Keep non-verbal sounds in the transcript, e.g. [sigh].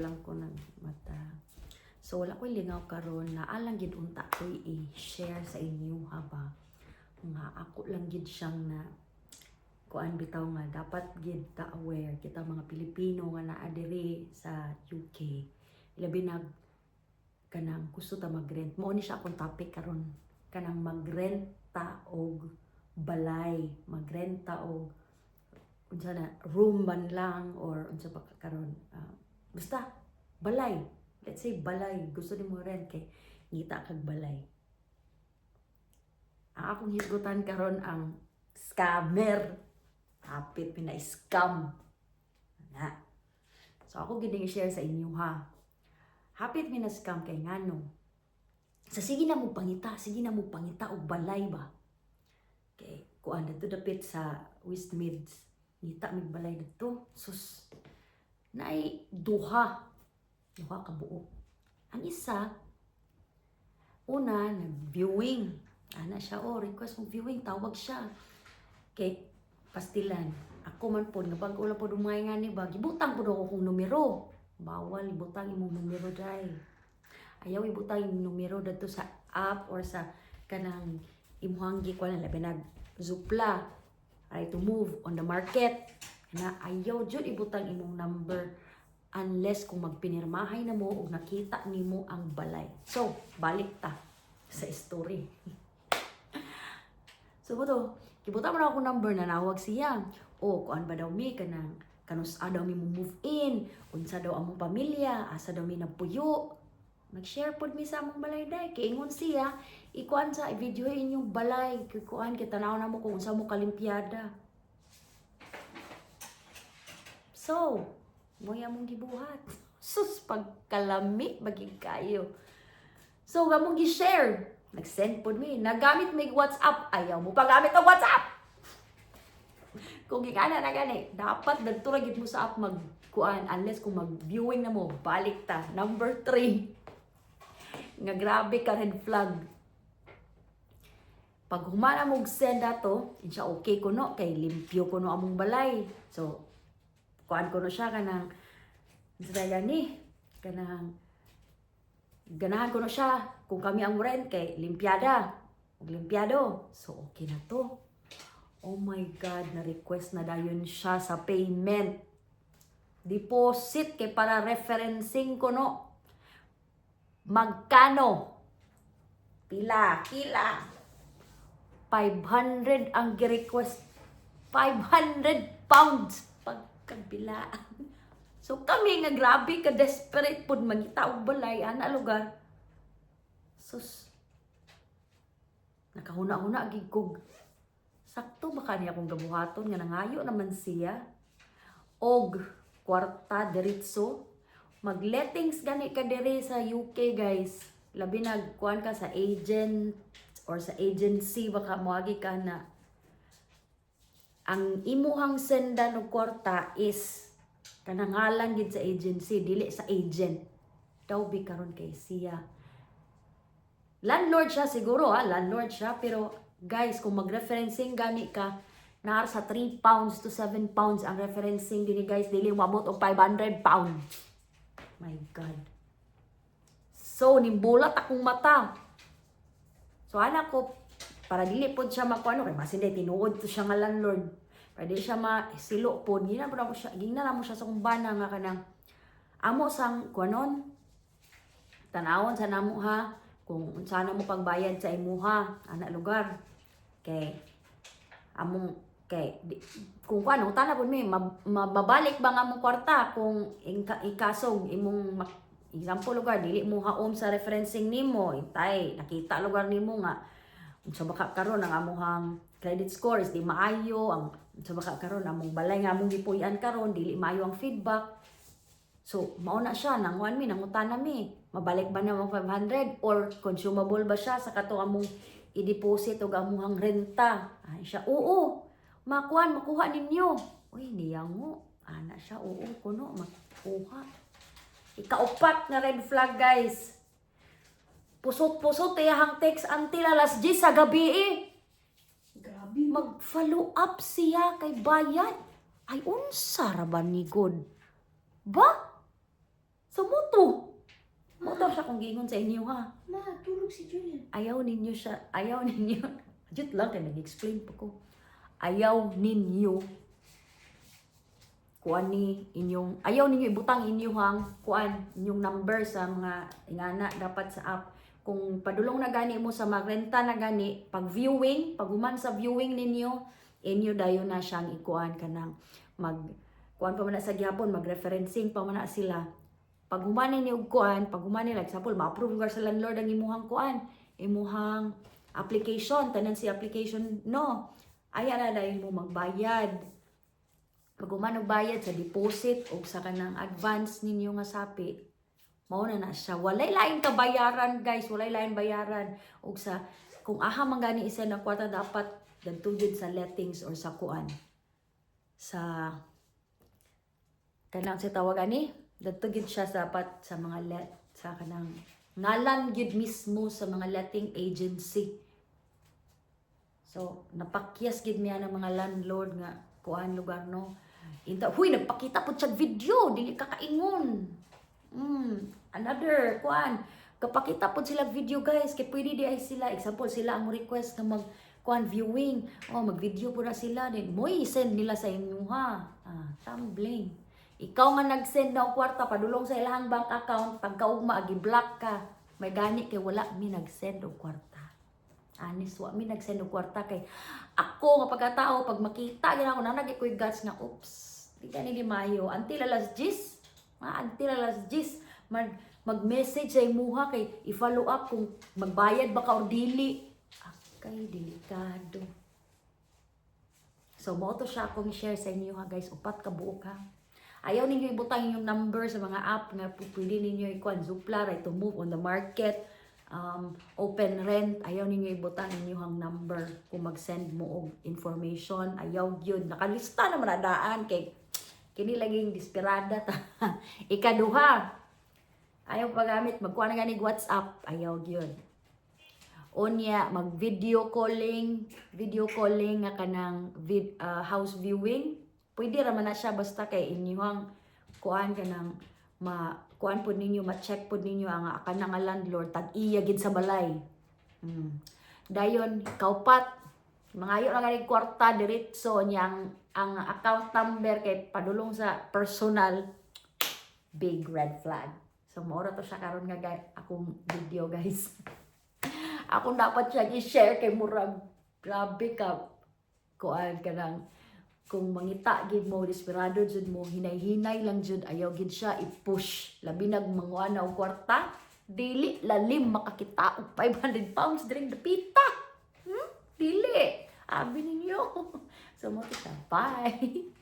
lang ko ng mata. So wala ko lingaw karon na alang gid unta ko i-share sa inyo haba. Nga ako lang gid siyang na kuan bitaw nga dapat gid ta aware kita mga Pilipino nga naa diri sa UK. Labi nag kanang gusto ta mag-rent. Mao ni siya akong topic karon kanang magrenta og balay, magrenta og unsa na room man lang or unsa pa karon ah, basta balay. Let's say balay. Gusto nimo rent kay ngita kag balay. Ang akong hisgutan karon ang scammer. Hapit pina scam na so ako gid i-share sa inyo ha. Hapit mina scam kay ngano sa sige na mo pangita sige na mo pangita og balay ba? Kay kuan dito dapit sa Westmids ngita mig balay dito. Sus naay duha. Duha ka buok ang isa una nag viewing ana siya oh request mo viewing tawag siya. Kay pastilan ako man po nga bago lang po dumay nga ni ba gibutang po ako kong numero. Bawal ibutang imong numero dai ayaw ibutang imong numero dito sa app or sa kanang imuhang gi ko na labi nag zupla ay to move on the market na ayaw jud ibutang imong number unless kung magpinirmahay na mo o nakita nimo ang balay. So, balik ta sa story. [laughs] so, buto, kibuta mo na ako number na nawag siya. O, kuan ba daw mi kanang kanus daw mi mo move in, unsa daw among pamilya, asa daw mi nagpuyo. Nag-share pod mi sa among balay day. Kay ingon siya, ikuan sa i-video inyong balay. Kuan kita na mo kung unsa mo kalimpiada. So, mo mong gibuhat. [laughs] Sus, pagkalami, bagig kayo. So, gamong gi-share. Nag-send po mi. Nagamit mig WhatsApp. Ayaw mo pagamit ang WhatsApp. [laughs] Kung gikana na gani, dapat dagto lagi mo sa app magkuan unless kung mag-viewing na mo, balik ta. Number 3. [laughs] Nga grabe ka red flag. Pag humana mo send ato, insya okay ko no, kay limpyo ko no among balay. So, kuan ko no siya kanang sa ni kanang ganahan ko no siya. Kung kami ang rent kay limpiada. Ug limpiado so okay na to. Oh my god na request na dayon siya sa payment. Deposit kay para referencing ko no? Magkano? Pila pila 500 ang gi-request. 500 pounds pagkabilaan [laughs] So kami nga grabe ka desperate pud mangita og balay ana lugar. Sus. Nakahuna-huna gid kog. Sakto ba kani akong gabuhaton nga nangayo naman siya og kwarta diretso. Mag-lettings gani ka diri sa UK guys. Labi nagkuan ka sa agent or sa agency baka moagi ka na ang imuhang sendan og kwarta is kanangalan gid sa agency dili sa agent. Daw bi karon kay siya. Landlord siya siguro ha landlord siya pero guys kung mag-referencing gani ka naar sa 3 pounds to 7 pounds ang referencing gini guys dili mabot og 500 pounds. My god. So nimbulat akong mata. So anak ko para dili pod siya makuano kay masin day tinuod to siya nga landlord Pwede siya masilo po. Gina mo siya, gina na mo siya sa kumbana nga kanang amo sang kuanon. Tanawon sa namo ha kung sana mo pagbayad sa imuha ana lugar. Kay among kay di, kung kuano tana pud mi mababalik ba nga mong kwarta kung ika, ikasog imong example lugar dili mo haom sa referencing nimo intay nakita lugar nimo nga unsa baka karon ang amuhang credit score is di maayo ang sa baka karon among balay nga among gipuy-an karon dili maayo ang feedback. So mao na siya nanguan mi nangutana mi. Mabalik ba na mo 500 or consumable ba siya sa kato among i-deposit og amuhang renta? Ay siya oo makuan makuha ninyo. Uy niyango. Ana siya oo kuno makuha. Ikaupat na red flag guys pusot-pusot tiyahang text until alas 10 sa gabi eh Grabe. mag-follow up siya kay bayad. Ay, unsa ra ba ni God? Ba? So muto. Siya kung gingon sa inyo ha. Ma, tulog si Julian. Ayaw ninyo siya, ayaw [laughs] ninyo. Jut lang kay nag-explain pa ko. Ayaw ninyo kuan ni inyong ayaw ninyo ibutang inyong kuan inyong number sa mga ingana dapat sa app kung padulong na gani mo sa magrenta na gani pag viewing pag human sa viewing ninyo inyo dayon na siyang ikuan kanang mag kuan pa man sa gyapon mag referencing pa man sila. Pag human ninyo og kuan pag human nila example ma-approve ka sa landlord ang imuhang kuan imuhang application tanan si application no? Aya na dayon mo magbayad. Pag human og bayad sa deposit o sa kanang advance ninyo nga sapi mao na na siya. Walay lain ka bayaran guys. Walay lain bayaran. Og sa kung aha man gani isa na kwarta dapat yun sa lettings or sa kuan. Sa kanang sa tawag ani? Dagtog yun siya dapat sa mga let sa kanang ngalan gyud mismo sa mga letting agency. So napakyas gid niya ng mga landlord nga kuan lugar no? Inta, huy, nagpakita po siya video, dili kakaingon. Mm, another, kuan, kapakita po sila video guys, kay pwede di ay sila, example, sila ang request na mag, kuan, viewing, oh, mag-video po na sila, din, mo send nila sa inyo ha, ah, tumbling. Ikaw nga nag-send na kwarta, padulong sa ilahang bank account, pagkaugma, agi-block ka, may gani kay wala mi nag-send og kwarta. Anis, wa mi nag-send og kwarta kay ako nga pagkatao, pag makita gina ako, nanagay ko'y guts nga, oops, di ka ni Mayo, until alas 10, mga until alas 10, mag, mag-message sa imuha kay i-follow up kung magbayad ba ka o dili. Akay, delikado. So, mo to siya akong share sa inyo ha guys, upat ka buok ha. Ayaw ninyo ibutang yung number sa mga app nga pwede ninyo ikuan Zoopla, right to move on the market, um, open rent, ayaw ninyo ibutang inyong number kung mag-send mo og information, ayaw yun. Nakalista na daan kay kini laging desperada ta. [laughs] Ikaduha, ayaw pagamit, magkuha na ganig WhatsApp, ayaw yun. Unya, mag-video calling, video calling nga kanang vid, ah, house viewing. Pwede raman na siya basta kay inyong kuan kanang ma kuan po ninyo, ma-check po ninyo ang kanang nga landlord tag iya gid sa balay. Mm. Dayon kaupat mangayo na ganing kwarta diretso niyang ang account number kay padulong sa personal big red flag. So maura to siya karon nga guys, akong video guys. [laughs] Ako dapat siya i-share kay murag grabe ka kuan ka nang kung mangita gid mo desperado jud mo hinay-hinay lang jud ayaw gid siya i-push labi nag manguha na og kwarta dili lalim makakita og 500 pounds during the pita hmm? dili abi ninyo [laughs] so mo kita bye [laughs]